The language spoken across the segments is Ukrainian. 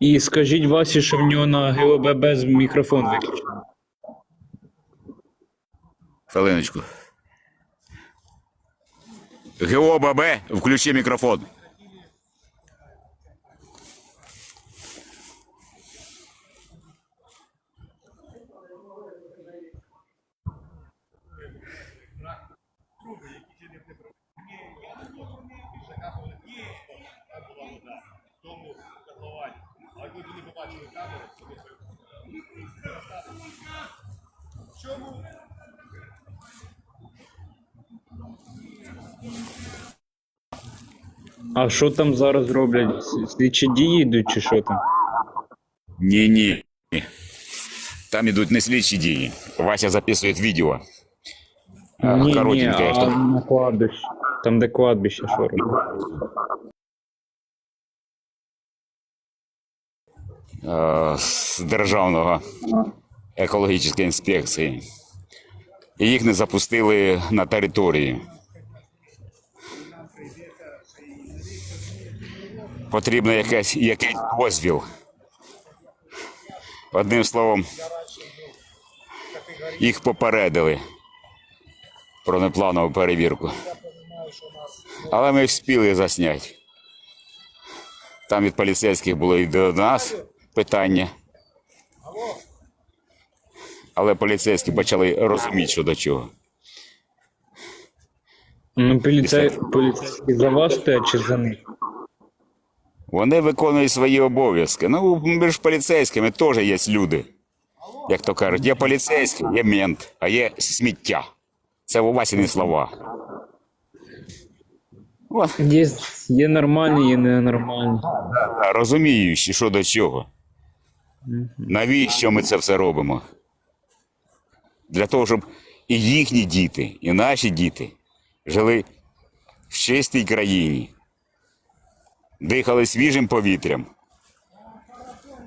І скажіть Васі, що в нього на ГОББ з мікрофон виключений. Хвилиночку. ГОББ, включи мікрофон. А що там зараз роблять? Слідчі дії йдуть чи що там? Ні, ні. Там ідуть не слідчі дії. Вася записує відео. А, ні, ні, коротеньке, а що- на кладбище. Там, де кладбище, що роблять? е, з Державного екологічної інспекції. І їх не запустили на території. Потрібно якесь, якийсь дозвіл. Одним словом, їх попередили про непланову перевірку. Але ми вспіли засняти. Там від поліцейських було і до нас питання. Але поліцейські почали розуміти, що до чого. Ну, поліцей, поліцейські за вас стоять чи за них? Вони виконують свої обов'язки. Ну, між поліцейськими теж є люди. Як то кажуть, є поліцейський, є мент, а є сміття. Це у Васіні слова. Є, є нормальні, є ненормальні. розуміючи, що до чого. Навіщо ми це все робимо? Для того, щоб і їхні діти, і наші діти жили в чистій країні, дихали свіжим повітрям,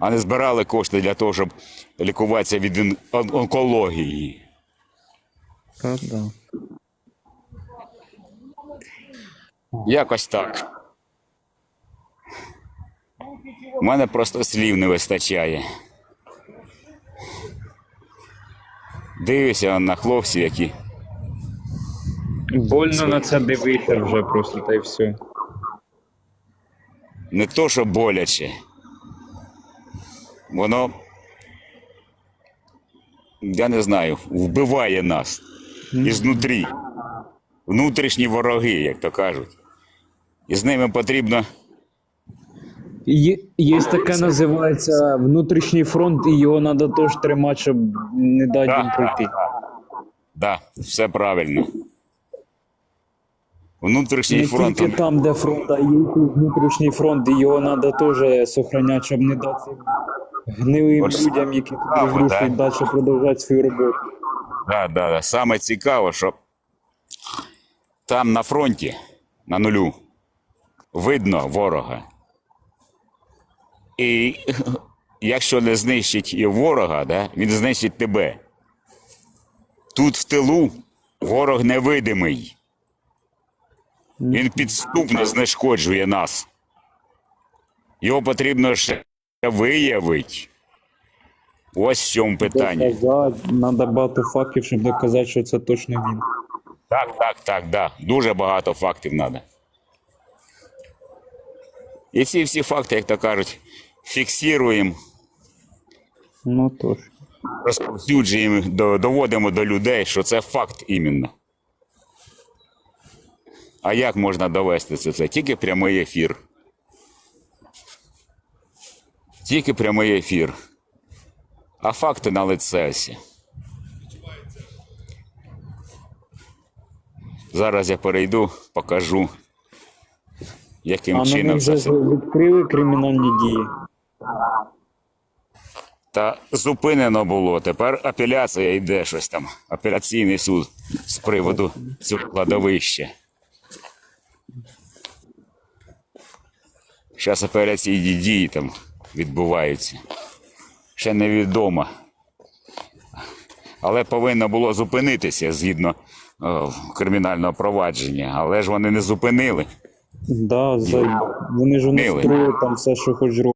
а не збирали кошти для того, щоб лікуватися від онкології. Так, да. Якось так. У мене просто слів не вистачає. Дивлюся на хлопців, які Больно на це дивитися вже просто, та й все. Не то, що боляче. Воно, я не знаю, вбиває нас ізнутрі. Внутрішні вороги, як то кажуть. І з ними потрібно Є, є таке називається внутрішній фронт, і його треба теж тримати, щоб не дати їм пройти. Да, все правильно. Внутрішній Не фронт. тільки там, де фронт, а є внутрішній фронт, і його треба теж сохраняти, щоб не дати гнилим Ось людям, які тут саме, далі продовжувати свою роботу. Да, да, да. Саме цікаво, що там на фронті, на нулю, видно ворога. І якщо не знищить і ворога, да, він знищить тебе. Тут в тилу ворог невидимий. Він підступно знешкоджує нас. Його потрібно ще виявити. Ось в чому питання. Треба багато фактів, щоб доказати, що це точно він. Так, так, так, да. Дуже багато фактів треба. І ці всі факти, як то кажуть, фіксуємо, Ну тож. розповсюджуємо, доводимо до людей, що це факт іменно. А як можна довести це? Це тільки прямий ефір. Тільки прямий ефір. А факти на лице всі. Зараз я перейду, покажу, яким А чином них це відкрили кримінальні дії. Та зупинено було. Тепер апеляція йде щось там. Апеляційний суд з приводу цього кладовища. Зараз апеляційні дії там відбуваються. Ще невідомо. Але повинно було зупинитися згідно кримінального провадження, але ж вони не зупинили. Да, за... Вони ж у нас там все, що хоч роблять.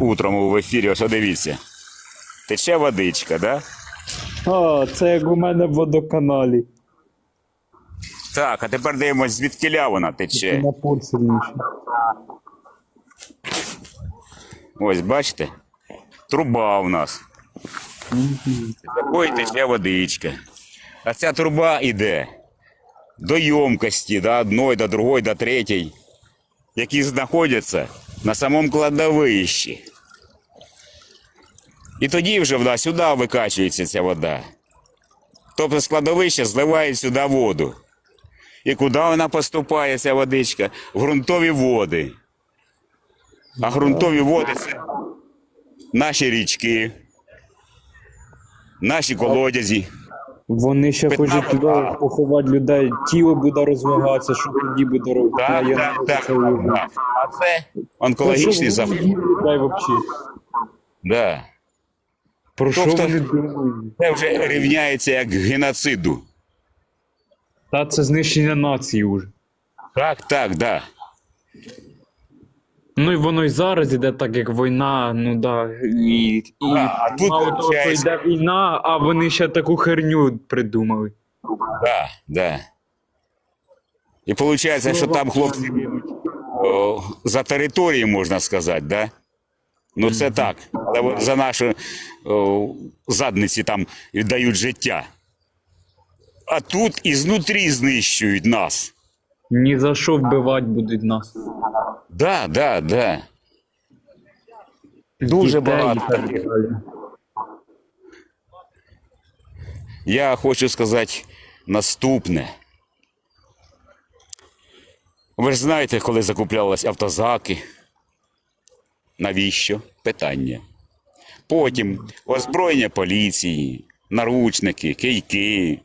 Утром в ефірі, ось дивіться. Тече водичка, да? А, це як у мене в водоканалі. Так, а тепер дивимось, звідкиля вона тече. Сильніше. Ось, бачите? Труба у нас. З якої тече водичка. А ця труба йде до ємкості, до одної, до другої, до третьої, які знаходяться на самому кладовищі. І тоді вже вона сюди викачується ця вода. Тобто з кладовища зливають сюди воду. І куди вона поступає, ця водичка? В ґрунтові води. А ґрунтові води це наші річки, наші колодязі. Вони ще хочуть туди поховати людей, тіло буде розлагатися, що тоді буде робити. Так, я так, не так, це так. А це онкологічний вообще? Да. Про що Тобто- вони думають? Це вже рівняється як геноциду. Та це знищення нації вже. Так, так, да. Ну і воно і зараз іде так, як війна, ну да. І, і Да, а тут, мало того, що виходить- йде війна, а вони ще таку херню придумали. Да, да. І виходить, що там хлопці о, за території, можна сказати, да? Ну це так. Але от за наші о, задниці там віддають життя. А тут ізнутрі знищують нас. Ні за що вбивати будуть нас. Да, да, да. Дуже Дітей багато і так таких. далі. Я хочу сказати наступне. Ви ж знаєте, коли закуплялись автозаки. Навіщо? Питання. Потім озброєння поліції, наручники, кийки,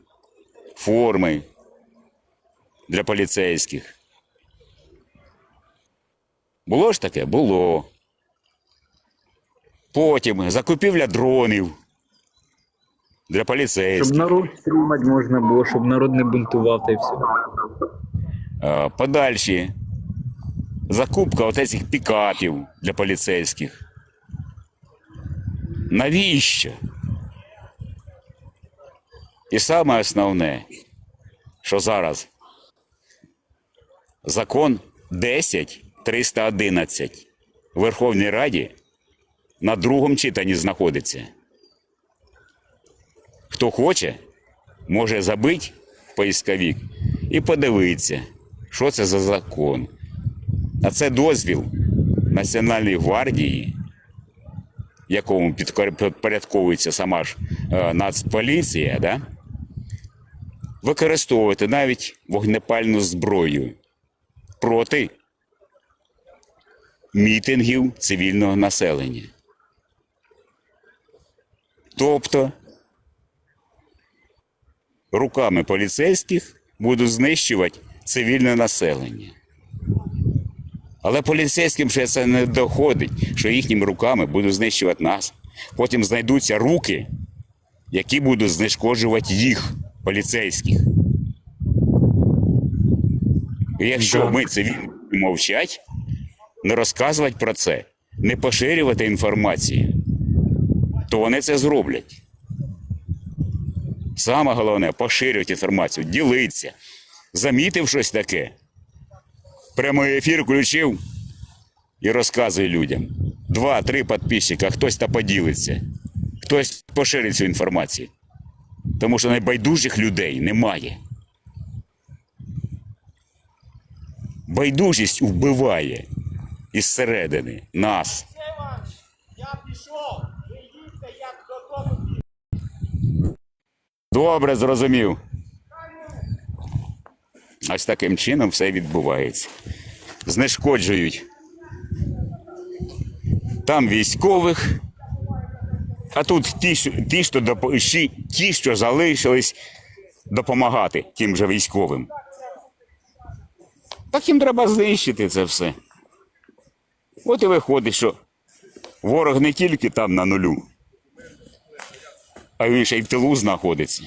форми для поліцейських. Було ж таке? Було. Потім закупівля дронів для поліцейських. Щоб народ стримати можна було, щоб народ не бунтував та й все. Подальші. Закупка от цих пікапів для поліцейських. Навіщо? І саме основне, що зараз закон 10311 в Верховній Раді на другому читанні знаходиться. Хто хоче, може забити в поисковик і подивитися, що це за закон. А це дозвіл Національної гвардії, якому підпорядковується сама ж е, Нацполіція, да? Використовувати навіть вогнепальну зброю проти мітингів цивільного населення. Тобто руками поліцейських будуть знищувати цивільне населення. Але поліцейським ще це не доходить, що їхніми руками будуть знищувати нас. Потім знайдуться руки, які будуть знешкоджувати їх, поліцейських. І якщо ми будемо мовчать, не розказувати про це, не поширювати інформацію, то вони це зроблять. Саме головне поширювати інформацію, ділитися. Замітив щось таке. Прямий ефір включив і розказує людям. Два-три підписчика, хтось та поділиться, хтось поширить цю інформацію. Тому що найбайдужих людей немає. Байдужість вбиває із середини нас. Я пішов, їдьте, як додому. Добре, зрозумів. Ось таким чином все відбувається. Знешкоджують там військових, а тут ті, ті, що, щі- ті, що залишились допомагати тим же військовим. Так їм треба знищити це все. От і виходить, що ворог не тільки там на нулю, а він ще й в тилу знаходиться.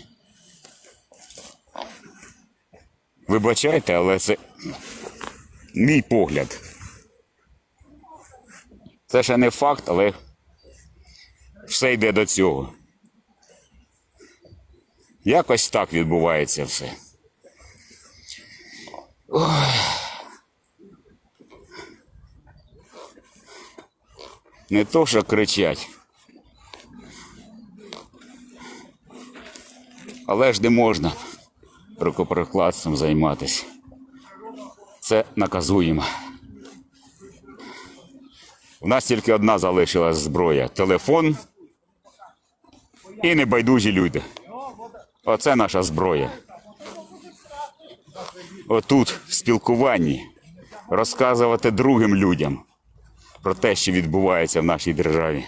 Вибачайте, але це мій погляд. Це ще не факт, але все йде до цього. Якось так відбувається все. Не то, що кричать. Але ж не можна рукоприкладством займатися. Це наказуємо. У нас тільки одна залишилась зброя телефон і небайдужі люди. Оце наша зброя. Отут, в спілкуванні, розказувати другим людям про те, що відбувається в нашій державі.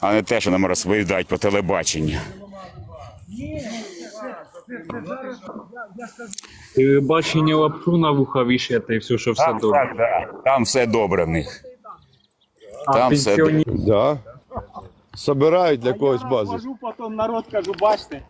А не те, що нам розповідають по телебаченню. Телебачення лапшу на вуха вішати і все, що все Там, добре. так, да. Там все добре в них. А там все пенсіонер Да. Собирають для когось бази. Кажу потім народ, кажу, бачите,